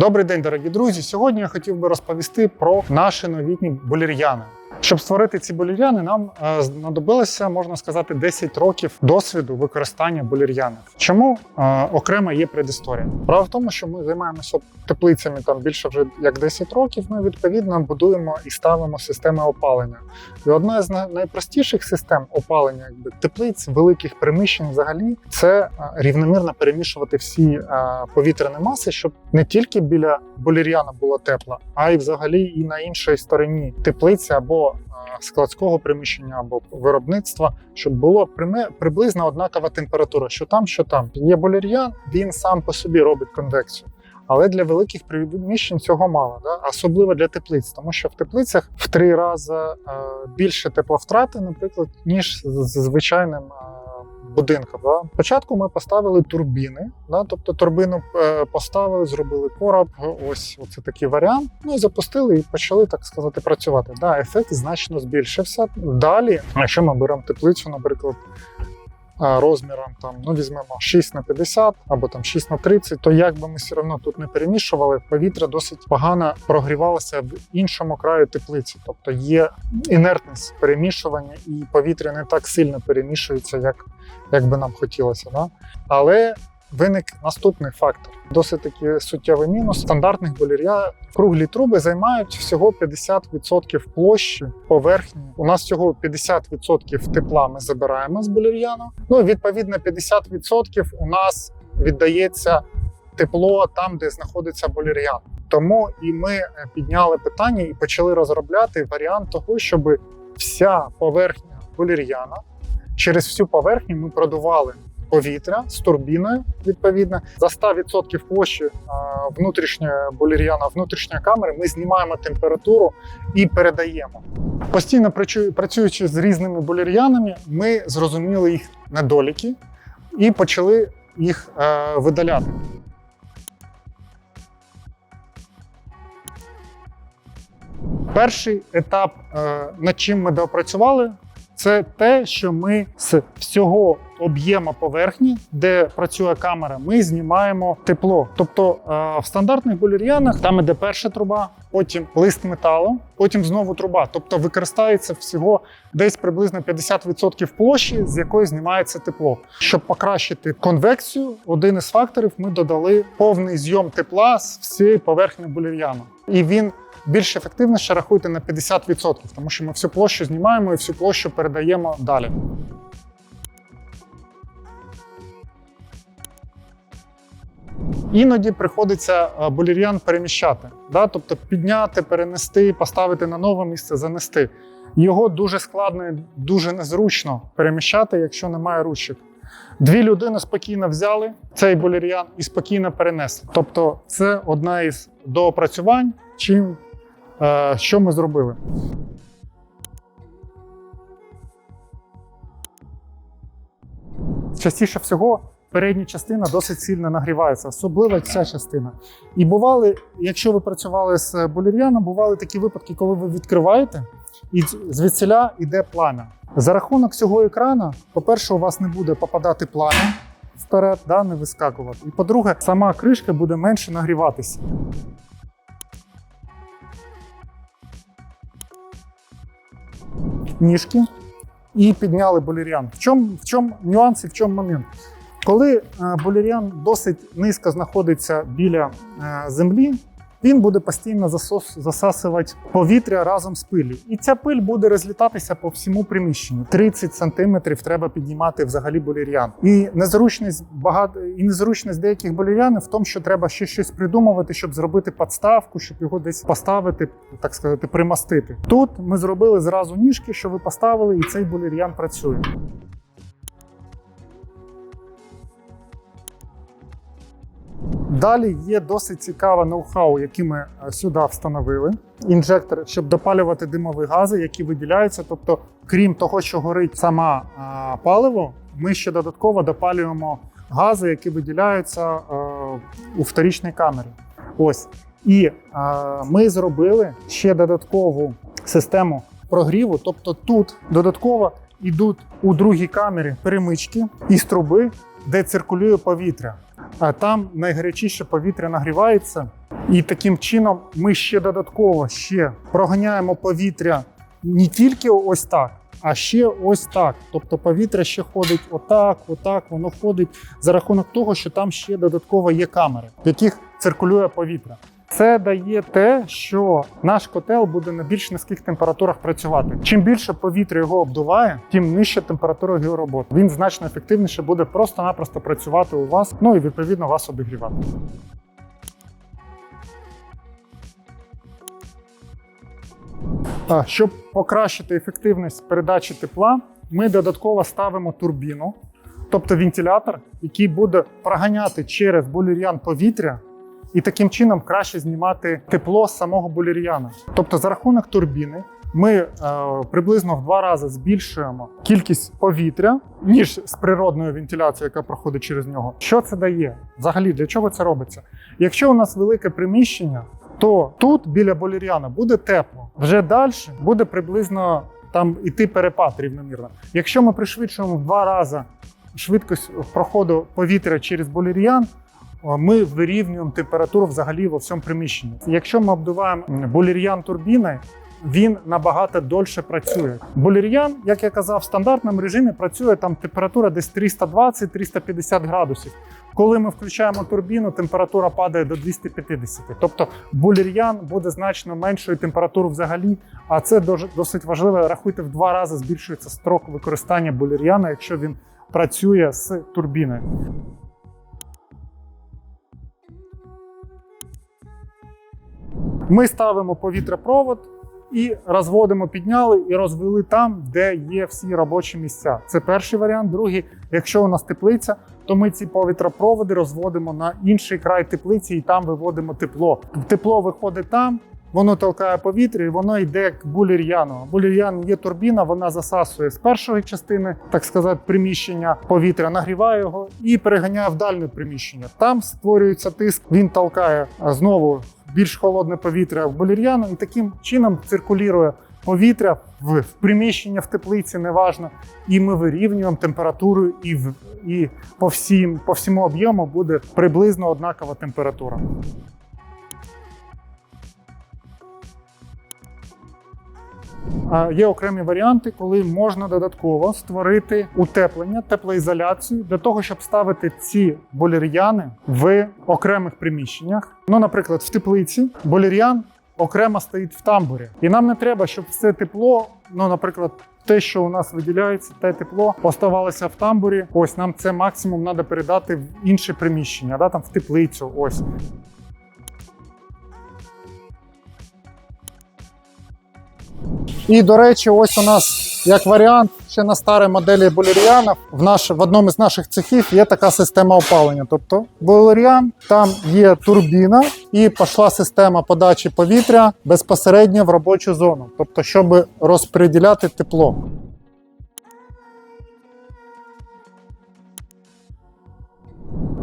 Добрий день, дорогі друзі. Сьогодні я хотів би розповісти про наші новітні болір'яни. Щоб створити ці болір'яни, нам е, знадобилося, можна сказати, 10 років досвіду використання болір'янів. Чому е, окрема є предісторія? Справа в тому, що ми займаємося теплицями там більше вже як 10 років. Ми відповідно будуємо і ставимо системи опалення. І одна з найпростіших систем опалення, якби теплиць, великих приміщень, взагалі, це е, рівномірно перемішувати всі повітряні маси, щоб не тільки біля болір'яна було тепло, а й взагалі і на іншій стороні теплиці або складського приміщення або виробництва, щоб було приблизно однакова температура, що там, що там. Є болір'ян, він сам по собі робить конвекцію. Але для великих приміщень цього мало, да? особливо для теплиць, тому що в теплицях в три рази е, більше тепловтрати, наприклад, ніж з звичайним е. Да? Спочатку ми поставили турбіни, да? тобто турбину е, поставили, зробили короб. Ось це такий варіант. Ну і запустили і почали так сказати працювати. Да, ефект значно збільшився. Далі, якщо ми беремо теплицю, наприклад. Розміром там ну візьмемо 6 на 50 або там 6 на 30, то як би ми все одно тут не перемішували, повітря досить погано прогрівалося в іншому краю теплиці. Тобто є інертність перемішування, і повітря не так сильно перемішується, як, як би нам хотілося. Да? Але виник наступний фактор. Досить таки суттєвий мінус. Стандартних болір'я круглі труби займають всього 50% площі поверхні. У нас всього 50% тепла ми забираємо з болір'яну. Ну відповідно, 50% у нас віддається тепло там, де знаходиться болір'ян. Тому і ми е, підняли питання і почали розробляти варіант того, щоб вся поверхня болір'яна через всю поверхню ми продували повітря з турбіною. Відповідно, за 100% площі внутрішньої болір'яна, внутрішньої камери, ми знімаємо температуру і передаємо. Постійно працюючи з різними болір'янами, ми зрозуміли їх недоліки і почали їх е, видаляти. Перший етап, е, над чим ми допрацювали, це те, що ми з всього об'єму поверхні, де працює камера, ми знімаємо тепло. Тобто е, в стандартних болір'янах там іде перша труба, потім лист металу, потім знову труба. Тобто використається всього десь приблизно 50% площі, з якої знімається тепло. Щоб покращити конвекцію, один із факторів ми додали повний зйом тепла з всієї поверхні болір'яну. І він більш ефективніше рахуйте на 50%, тому що ми всю площу знімаємо і всю площу передаємо далі. Іноді приходиться е, болір'ян переміщати, да? тобто підняти, перенести, поставити на нове місце, занести. Його дуже складно, і дуже незручно переміщати, якщо немає ручок. Дві людини спокійно взяли цей болір'ян і спокійно перенесли. Тобто, це одна із доопрацювань, чим е, що ми зробили. Частіше всього передня частина досить сильно нагрівається, особливо ця частина. І бували, якщо ви працювали з болір'яном, бували такі випадки, коли ви відкриваєте, і звідсіля йде пламя. За рахунок цього екрану, по-перше, у вас не буде попадати пламя вперед, да, не вискакувати. І по-друге, сама кришка буде менше нагріватися. Ніжки і підняли болір'ян. В чому, в чому нюанс і в чому момент? Коли е, болір'ян досить низько знаходиться біля е, землі, він буде постійно засос, засасувати повітря разом з пилью. І ця пиль буде розлітатися по всьому приміщенню. 30 сантиметрів треба піднімати взагалі болір'ян. І незручність багато і незручність деяких болір'янів в тому, що треба ще щось придумувати, щоб зробити подставку, щоб його десь поставити, так сказати, примастити. Тут ми зробили зразу ніжки, що ви поставили, і цей болір'ян працює. Далі є досить цікаве ноу-хау, яке ми е, сюди встановили. Інжектор, щоб допалювати димові гази, які виділяються. Тобто, крім того, що горить сама а, паливо, ми ще додатково допалюємо гази, які виділяються е, у вторічній камері. Ось. І е, ми зробили ще додаткову систему прогріву. Тобто тут додатково йдуть у другій камері перемички із труби, де циркулює повітря. Там найгарячіше повітря нагрівається І таким чином ми ще додатково ще проганяємо повітря не тільки ось так, а ще ось так. Тобто повітря ще ходить отак, отак, воно ходить за рахунок того, що там ще додатково є камери, в яких циркулює повітря. Це дає те, що наш котел буде на більш низьких температурах працювати. Чим більше повітря його обдуває, тим нижча температура його роботи. Він значно ефективніше буде просто-напросто працювати у вас, ну і відповідно вас обігрівати. Щоб покращити ефективність передачі тепла, ми додатково ставимо турбіну, тобто вентилятор, який буде проганяти через булір'ян повітря і таким чином краще знімати тепло з самого булір'яна. Тобто, за рахунок турбіни, ми е, приблизно в два рази збільшуємо кількість повітря, ніж з природною вентиляцією, яка проходить через нього. Що це дає? Взагалі, для чого це робиться? Якщо у нас велике приміщення, то тут біля болір'яна буде тепло. Вже далі буде приблизно там іти перепад рівномірно. Якщо ми пришвидшуємо в два рази швидкість проходу повітря через болір'ян, ми вирівнюємо температуру взагалі во всьому приміщенні. Якщо ми обдуваємо болір'ян турбіною, він набагато дольше працює. Болір'ян, як я казав, в стандартному режимі працює там температура десь 320-350 градусів. Коли ми включаємо турбіну, температура падає до 250. Тобто булір'ян буде значно меншою температурою взагалі, а це досить важливо. Рахуйте, в два рази збільшується строк використання булір'яна, якщо він працює з турбіною. Ми ставимо повітряпровод і розводимо, підняли і розвели там, де є всі робочі місця. Це перший варіант. Другий, якщо у нас теплиця, то ми ці повітряпроводи розводимо на інший край теплиці і там виводимо тепло. Тепло виходить там. Воно толкає повітря і воно йде к булір'яну. Булір'ян є турбіна, вона засасує з першої частини, так сказати, приміщення повітря, нагріває його і переганяє в дальне приміщення. Там створюється тиск, він толкає знову більш холодне повітря в балір'яну, і таким чином циркулює повітря в, в приміщення в теплиці, неважно. І ми вирівнюємо температуру, і, в, і по, всім, по всьому об'єму буде приблизно однакова температура. Є окремі варіанти, коли можна додатково створити утеплення, теплоізоляцію для того, щоб ставити ці болір'яни в окремих приміщеннях. Ну, наприклад, в теплиці болір'ян окремо стоїть в тамбурі, і нам не треба, щоб все тепло, ну, наприклад. Те, що у нас виділяється, те тепло оставалося в тамбурі. Ось нам це максимум треба передати в інше приміщення, да, там в теплицю. Ось І, до речі, ось у нас як варіант ще на старій моделі Булеріана в, наш, в одному з наших цехів є така система опалення. Тобто Булеріан, там є турбіна і пішла система подачі повітря безпосередньо в робочу зону, тобто, щоб розподіляти тепло.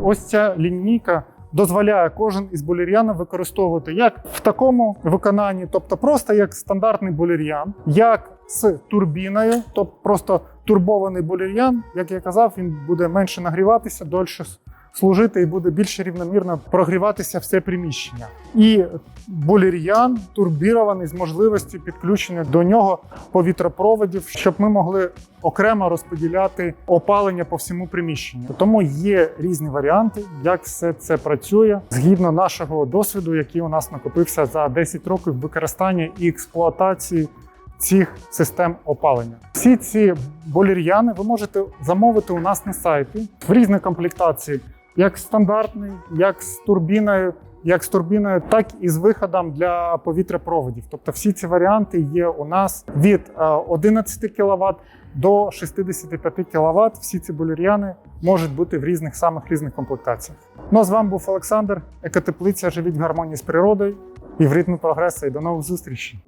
Ось ця лінійка дозволяє кожен із булір'янів використовувати як в такому виконанні, тобто просто як стандартний булір'ян, як з турбіною, тобто просто турбований булір'ян, як я казав, він буде менше нагріватися, дольше служити і буде більш рівномірно прогріватися все приміщення. І булір'ян турбірований з можливістю підключення до нього повітропроводів, щоб ми могли окремо розподіляти опалення по всьому приміщенню. Тому є різні варіанти, як все це працює згідно нашого досвіду, який у нас накопився за 10 років використання і експлуатації цих систем опалення. Всі ці болір'яни ви можете замовити у нас на сайті в різній комплектації, як стандартний, як з турбіною. Як з турбіною, так і з виходом для повітряпроводів. Тобто всі ці варіанти є у нас від е, 11 кВт до 65 кВт. Всі ці болір'яни можуть бути в різних самих різних комплектаціях. Ну а з вами був Олександр, екотеплиця. Живіть в гармонії з природою і в ритмі прогресу. І до нових зустрічей.